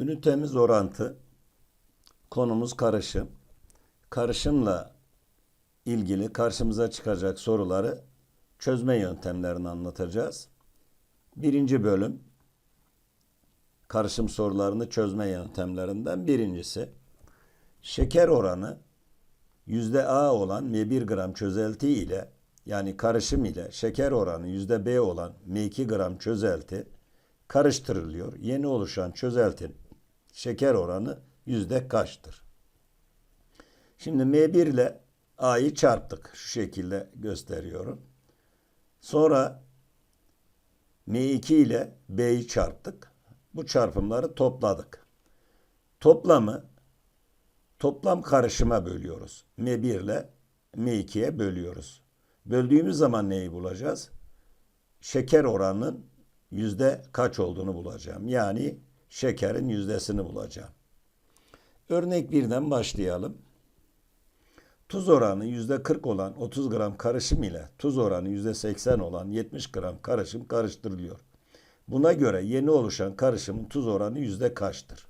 Ünitemiz orantı. Konumuz karışım. Karışımla ilgili karşımıza çıkacak soruları çözme yöntemlerini anlatacağız. Birinci bölüm karışım sorularını çözme yöntemlerinden birincisi. Şeker oranı yüzde A olan M1 gram çözelti ile yani karışım ile şeker oranı yüzde B olan M2 gram çözelti karıştırılıyor. Yeni oluşan çözeltinin şeker oranı yüzde kaçtır? Şimdi M1 ile A'yı çarptık. Şu şekilde gösteriyorum. Sonra M2 ile B'yi çarptık. Bu çarpımları topladık. Toplamı toplam karışıma bölüyoruz. M1 ile M2'ye bölüyoruz. Böldüğümüz zaman neyi bulacağız? Şeker oranının yüzde kaç olduğunu bulacağım. Yani şekerin yüzdesini bulacağım. Örnek birden başlayalım. Tuz oranı yüzde 40 olan 30 gram karışım ile tuz oranı yüzde 80 olan 70 gram karışım karıştırılıyor. Buna göre yeni oluşan karışımın tuz oranı yüzde kaçtır?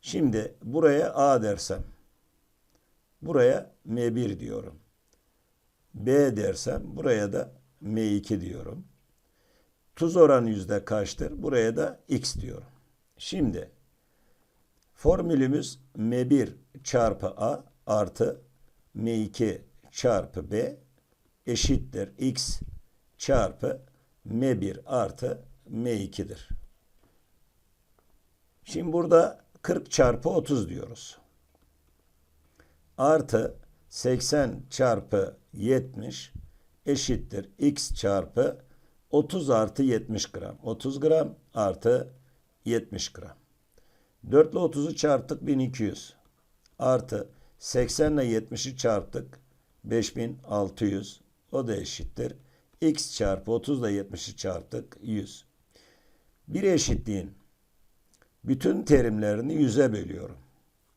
Şimdi buraya A dersem, buraya M1 diyorum. B dersem buraya da M2 diyorum. Tuz oranı yüzde kaçtır? Buraya da X diyorum. Şimdi formülümüz M1 çarpı A artı M2 çarpı B eşittir X çarpı M1 artı M2'dir. Şimdi burada 40 çarpı 30 diyoruz. Artı 80 çarpı 70 eşittir X çarpı 30 artı 70 gram. 30 gram artı 70 gram. 4 ile 30'u çarptık 1200. Artı 80 ile 70'i çarptık 5600. O da eşittir. X çarpı 30 ile 70'i çarptık 100. Bir eşitliğin bütün terimlerini 100'e bölüyorum.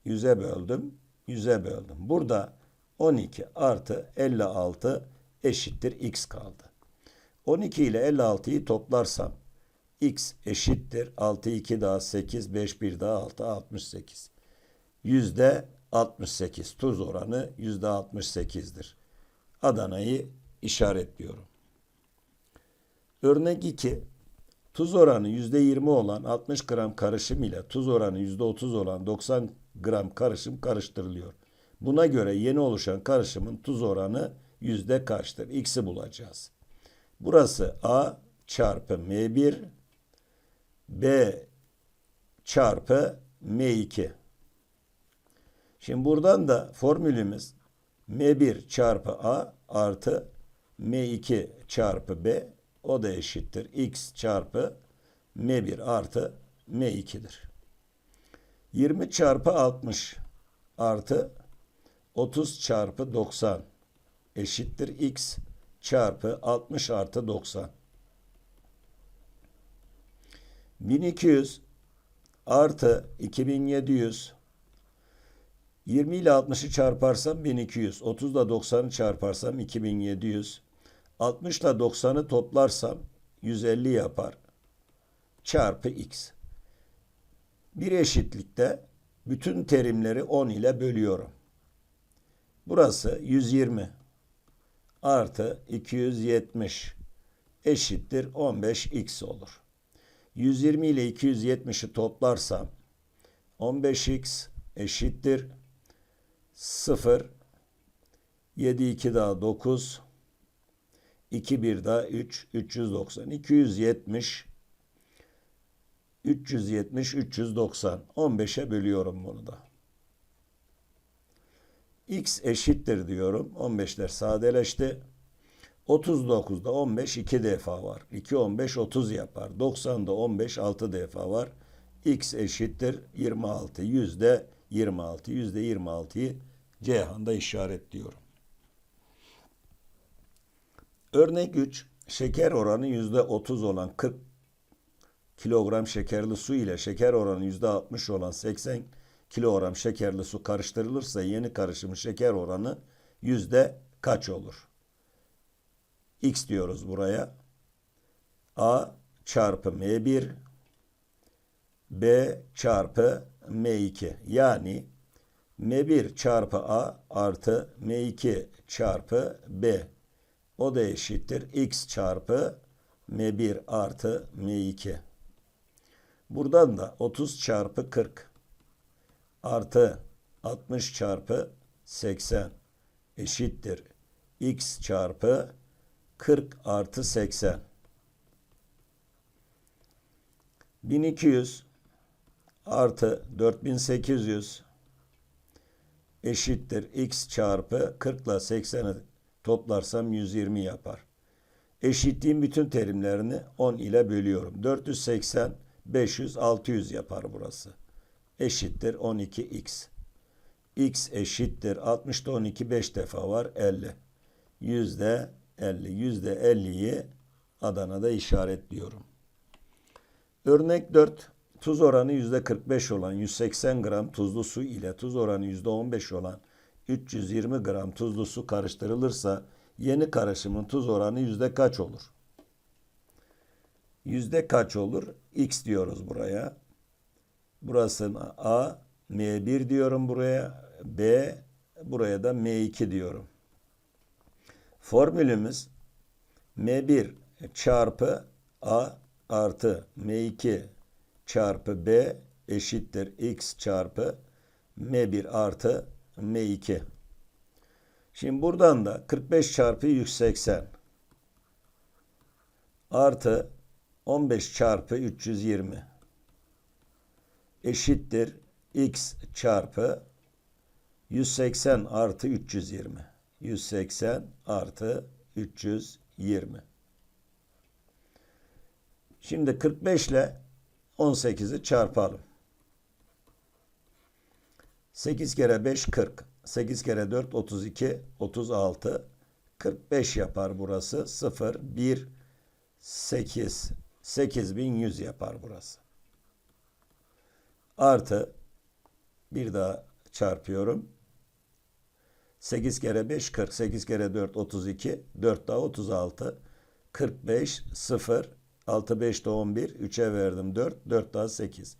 100'e böldüm. 100'e böldüm. Burada 12 artı 56 eşittir x kaldı. 12 ile 56'yı toplarsam x eşittir 6 2 daha 8 5 1 daha 6 68. Yüzde 68 tuz oranı yüzde 68'dir. Adana'yı işaretliyorum. Örnek 2. Tuz oranı yüzde 20 olan 60 gram karışım ile tuz oranı yüzde 30 olan 90 gram karışım karıştırılıyor. Buna göre yeni oluşan karışımın tuz oranı yüzde kaçtır? X'i bulacağız. Burası A çarpı M1 B çarpı M2. Şimdi buradan da formülümüz M1 çarpı A artı M2 çarpı B o da eşittir. X çarpı M1 artı M2'dir. 20 çarpı 60 artı 30 çarpı 90 eşittir X çarpı 60 artı 90. 1200 artı 2700 20 ile 60'ı çarparsam 1200. 30 ile 90'ı çarparsam 2700. 60 ile 90'ı toplarsam 150 yapar. Çarpı x. Bir eşitlikte bütün terimleri 10 ile bölüyorum. Burası 120 artı 270 eşittir 15x olur. 120 ile 270'i toplarsam 15x eşittir 0 7 2 daha 9 2 1 daha 3 390 270 370 390 15'e bölüyorum bunu da. X eşittir diyorum. 15'ler sadeleşti. 39'da 15 2 defa var. 2 15 30 yapar. 90'da 15 6 defa var. X eşittir 26. Yüzde 26. Yüzde 26'yı Ceyhan'da işaretliyorum. Örnek 3. Şeker oranı yüzde 30 olan 40 kilogram şekerli su ile şeker oranı yüzde 60 olan 80 kilogram şekerli su karıştırılırsa yeni karışımın şeker oranı yüzde kaç olur? X diyoruz buraya. A çarpı M1 B çarpı M2. Yani M1 çarpı A artı M2 çarpı B. O da eşittir. X çarpı M1 artı M2. Buradan da 30 çarpı 40 artı 60 çarpı 80 eşittir. X çarpı 40 artı 80. 1200 artı 4800 eşittir x çarpı 40 ile 80'i toplarsam 120 yapar. Eşitliğin bütün terimlerini 10 ile bölüyorum. 480, 500, 600 yapar burası. Eşittir 12x. x eşittir 60'da 12 5 defa var 50. Yüzde 50. Yüzde 50'yi Adana'da işaretliyorum. Örnek 4. Tuz oranı %45 olan 180 gram tuzlu su ile tuz oranı %15 olan 320 gram tuzlu su karıştırılırsa yeni karışımın tuz oranı yüzde kaç olur? Yüzde kaç olur? X diyoruz buraya. Burası A, M1 diyorum buraya. B, buraya da M2 diyorum. Formülümüz M1 çarpı A artı M2 çarpı B eşittir X çarpı M1 artı M2. Şimdi buradan da 45 çarpı 180 artı 15 çarpı 320 eşittir X çarpı 180 artı 320. 180 artı 320. Şimdi 45 ile 18'i çarpalım. 8 kere 5 40. 8 kere 4 32 36 45 yapar burası. 0 1 8 8100 yapar burası. Artı bir daha çarpıyorum. 8 kere 5 40. 8 kere 4 32. 4 daha 36. 45 0 6 5 de 11. 3'e verdim 4. 4 daha 8.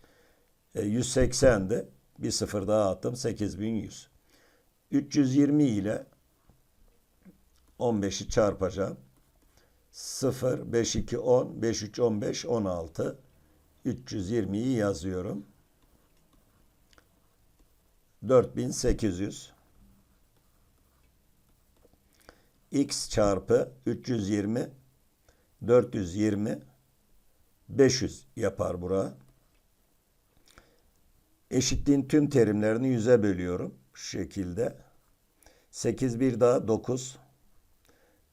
E, 180'di. Bir sıfır daha attım. 8100. 320 ile 15'i çarpacağım. 0 5 2 10 5 3 15 16 320'yi yazıyorum. 4800 x çarpı 320 420 500 yapar bura. Eşitliğin tüm terimlerini 100'e bölüyorum. Şu şekilde. 8 bir daha 9.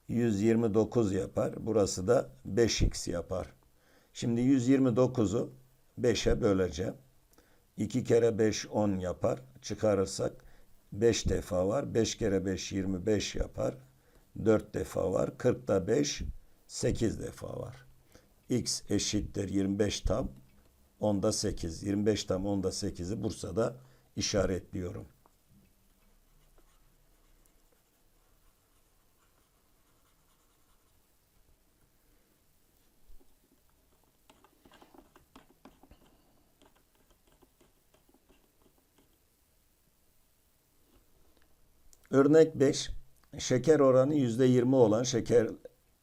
129 yapar. Burası da 5x yapar. Şimdi 129'u 5'e böleceğim. 2 kere 5 10 yapar. Çıkarırsak 5 defa var. 5 kere 5 25 yapar. 4 defa var. 40'da 5 8 defa var. X eşittir 25 tam 10'da 8. 25 tam 10'da 8'i Bursa'da işaretliyorum. Örnek 5. Şeker oranı %20 olan şeker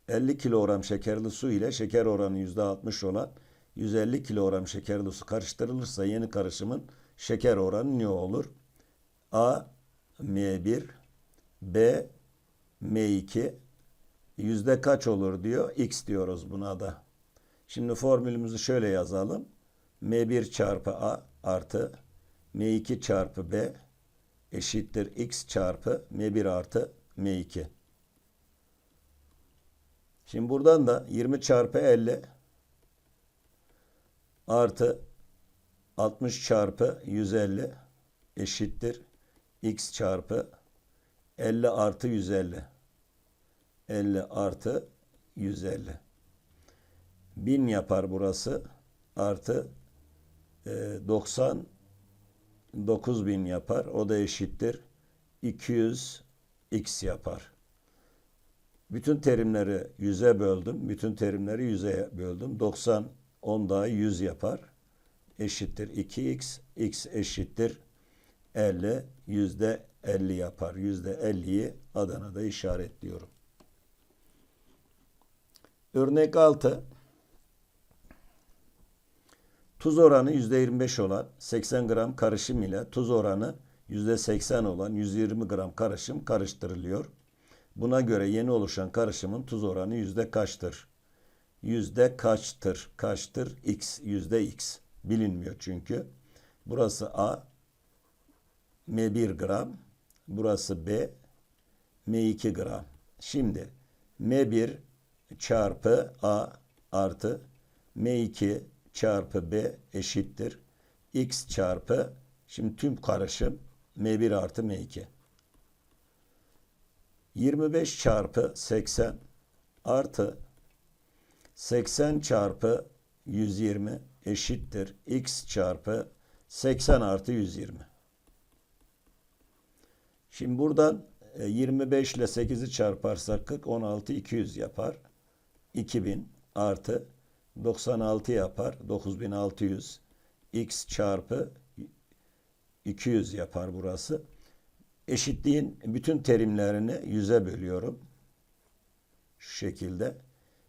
50 kilogram şekerli su ile şeker oranı %60 olan 150 kilogram şekerli su karıştırılırsa yeni karışımın şeker oranı ne olur? A M1 B M2 yüzde kaç olur diyor. X diyoruz buna da. Şimdi formülümüzü şöyle yazalım. M1 çarpı A artı M2 çarpı B eşittir X çarpı M1 artı M2. Şimdi buradan da 20 çarpı 50 artı 60 çarpı 150 eşittir x çarpı 50 artı 150. 50 artı 150. 1000 yapar burası. Artı e, 90 9000 yapar. O da eşittir 200 x yapar. Bütün terimleri 100'e böldüm. Bütün terimleri 100'e böldüm. 90 10 daha 100 yapar. eşittir 2x. x eşittir 50. Yüzde 50 yapar. Yüzde 50'yi Adana'da işaretliyorum. Örnek 6. Tuz oranı %25 olan 80 gram karışım ile tuz oranı %80 olan 120 gram karışım karıştırılıyor. Buna göre yeni oluşan karışımın tuz oranı yüzde kaçtır? Yüzde kaçtır? Kaçtır? X. Yüzde X. Bilinmiyor çünkü. Burası A. M1 gram. Burası B. M2 gram. Şimdi M1 çarpı A artı M2 çarpı B eşittir. X çarpı şimdi tüm karışım M1 artı M2. 25 çarpı 80 artı 80 çarpı 120 eşittir. X çarpı 80 artı 120. Şimdi buradan e, 25 ile 8'i çarparsak 40, 16, 200 yapar. 2000 artı 96 yapar. 9600 x çarpı 200 yapar burası. Eşitliğin bütün terimlerini yüze bölüyorum. Şu şekilde.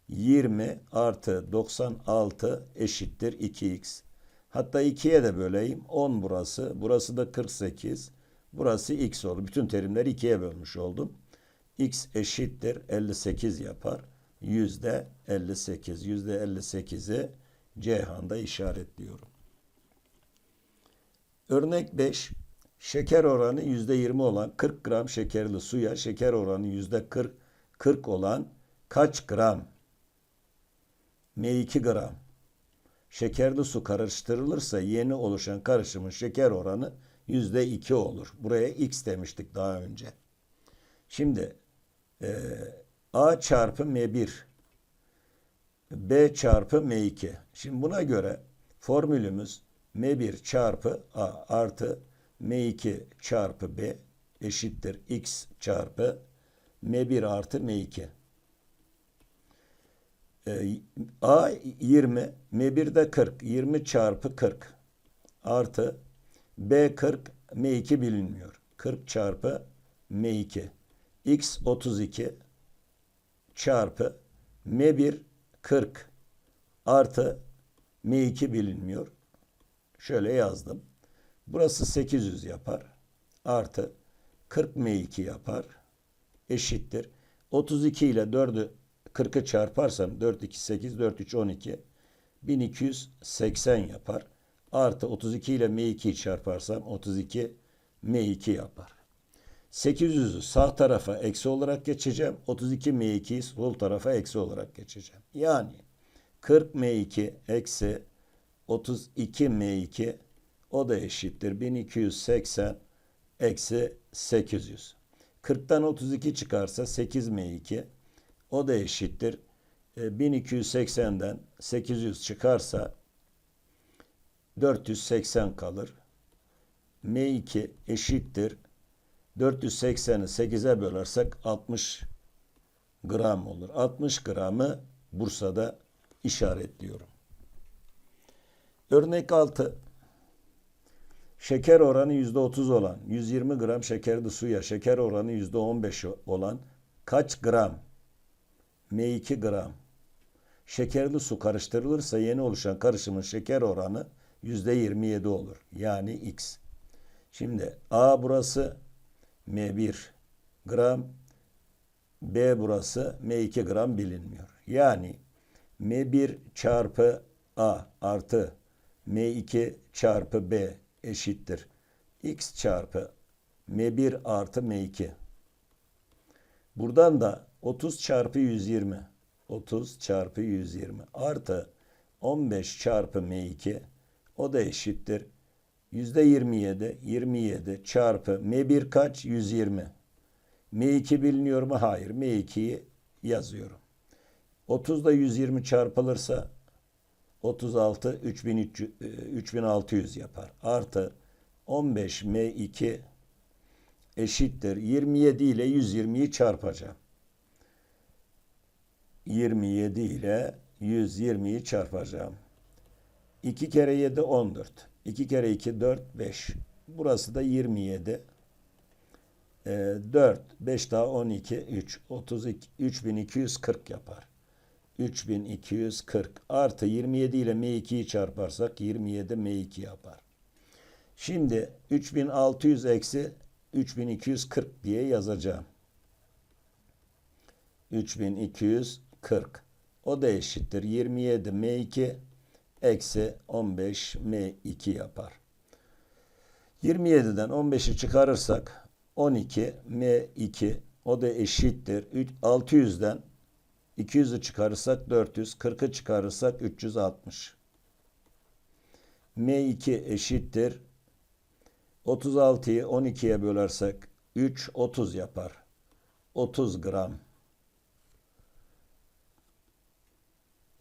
20 artı 96 eşittir 2x. Hatta 2'ye de böleyim. 10 burası. Burası da 48. Burası x oldu. Bütün terimleri 2'ye bölmüş oldum. x eşittir 58 yapar. Yüzde 58. Yüzde 58'i Ceyhan'da işaretliyorum. Örnek 5. Şeker oranı yüzde 20 olan 40 gram şekerli suya şeker oranı yüzde 40, 40 olan kaç gram? M2 gram. Şekerli su karıştırılırsa yeni oluşan karışımın şeker oranı yüzde 2 olur. Buraya x demiştik daha önce. Şimdi e, A çarpı M1 B çarpı M2. Şimdi buna göre formülümüz M1 çarpı A artı M2 çarpı B eşittir X çarpı M1 artı M2. Ee, A 20, M1 de 40. 20 çarpı 40 artı B 40, M2 bilinmiyor. 40 çarpı M2. X 32 çarpı M1 40 artı M2 bilinmiyor. Şöyle yazdım. Burası 800 yapar. Artı 40 M2 yapar. Eşittir. 32 ile 4'ü 40'ı çarparsam 4 2 8 4 3 12 1280 yapar. Artı 32 ile M2'yi çarparsam 32 M2 yapar. 800'ü sağ tarafa eksi olarak geçeceğim. 32 M2'yi sol tarafa eksi olarak geçeceğim. Yani 40 M2 eksi 32 M2 o da eşittir. 1280 eksi 800. 40'tan 32 çıkarsa 8 M2 o da eşittir. 1280'den 800 çıkarsa 480 kalır. M2 eşittir. 480'i 8'e bölersek 60 gram olur. 60 gramı Bursa'da işaretliyorum. Örnek 6. Şeker oranı %30 olan 120 gram şekerli suya şeker oranı %15 olan kaç gram? M2 gram. Şekerli su karıştırılırsa yeni oluşan karışımın şeker oranı %27 olur. Yani X. Şimdi A burası M1 gram, B burası M2 gram bilinmiyor. Yani M1 çarpı A artı M2 çarpı B eşittir. X çarpı M1 artı M2. Buradan da 30 çarpı 120. 30 çarpı 120 artı 15 çarpı M2 o da eşittir. Yüzde 27, 27 çarpı M1 kaç? 120. M2 biliniyor mu? Hayır. M2'yi yazıyorum. 30 da 120 çarpılırsa 36 3300, 3600 yapar. Artı 15 M2 eşittir. 27 ile 120'yi çarpacağım. 27 ile 120'yi çarpacağım. 2 kere 7 14. 2 kere 2 4 5. Burası da 27. Ee, 4 5 daha 12 3 32 3240 yapar. 3240 artı 27 ile M2'yi çarparsak 27 M2 yapar. Şimdi 3600 eksi 3240 diye yazacağım. 3240. O da eşittir. 27 M2 eksi 15 M2 yapar. 27'den 15'i çıkarırsak 12 M2 o da eşittir. 600'den 200'ü çıkarırsak 400, 40'ı çıkarırsak 360. M2 eşittir. 36'yı 12'ye bölersek 3 30 yapar. 30 gram.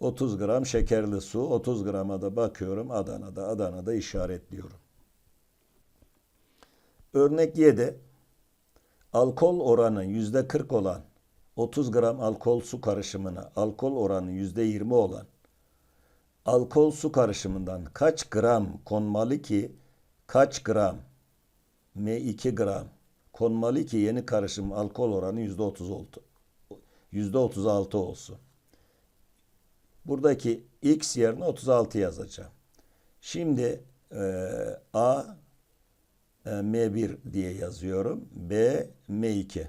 30 gram şekerli su, 30 grama da bakıyorum Adana'da, Adana'da işaretliyorum. Örnek 7. Alkol oranı %40 olan 30 gram alkol su karışımına alkol oranı %20 olan alkol su karışımından kaç gram konmalı ki kaç gram M2 gram konmalı ki yeni karışım alkol oranı %30 oldu. %36 olsun. Buradaki x yerine 36 yazacağım. Şimdi e, A e, M1 diye yazıyorum. B M2.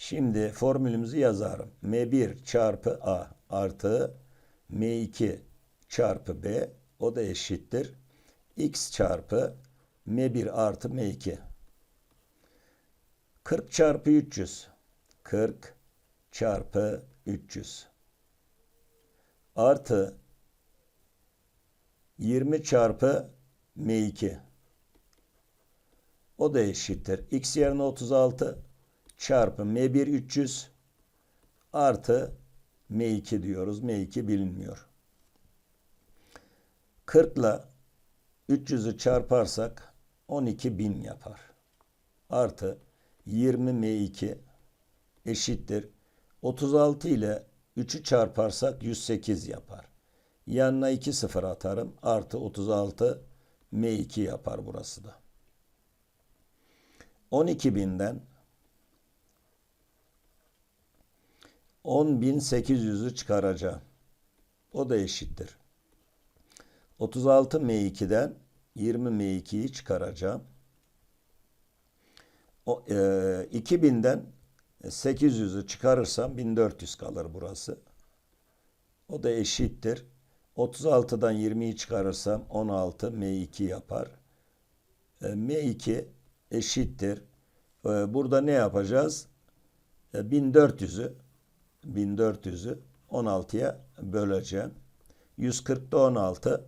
Şimdi formülümüzü yazarım. M1 çarpı A artı M2 çarpı B o da eşittir. X çarpı M1 artı M2. 40 çarpı 300. 40 çarpı 300. Artı 20 çarpı M2. O da eşittir. X yerine 36 çarpı M1 300 artı M2 diyoruz. M2 bilinmiyor. 40 ile 300'ü çarparsak 12.000 yapar. Artı 20 M2 eşittir. 36 ile 3'ü çarparsak 108 yapar. Yanına 2 sıfır atarım. Artı 36 M2 yapar burası da. 12.000'den 10.800'ü çıkaracağım. O da eşittir. 36 M2'den 20 M2'yi çıkaracağım. O, e, 2000'den 800'ü çıkarırsam 1400 kalır burası. O da eşittir. 36'dan 20'yi çıkarırsam 16 M2 yapar. E, M2 eşittir. E, burada ne yapacağız? E, 1400'ü 1400'ü 16'ya böleceğim. 140'da 16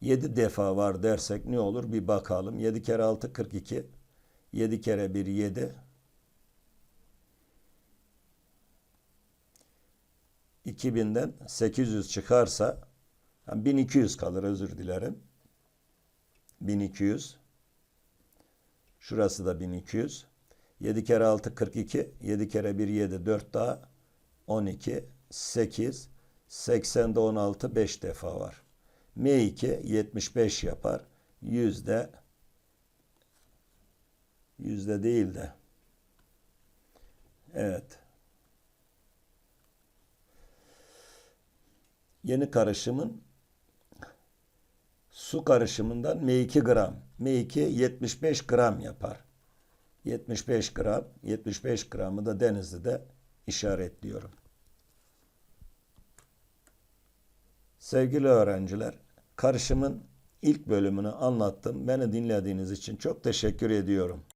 7 defa var dersek ne olur bir bakalım. 7 kere 6 42. 7 kere 1 7. 2000'den 800 çıkarsa yani 1200 kalır özür dilerim. 1200. Şurası da 1200. 7 kere 6 42. 7 kere 1 7. 4 daha 12. 8. 80'de 16 5 defa var. M2 75 yapar. Yüzde yüzde değil de evet yeni karışımın su karışımından M2 gram M2 75 gram yapar. 75 gram 75 gramı da Denizli'de işaretliyorum. Sevgili öğrenciler, karışımın ilk bölümünü anlattım. Beni dinlediğiniz için çok teşekkür ediyorum.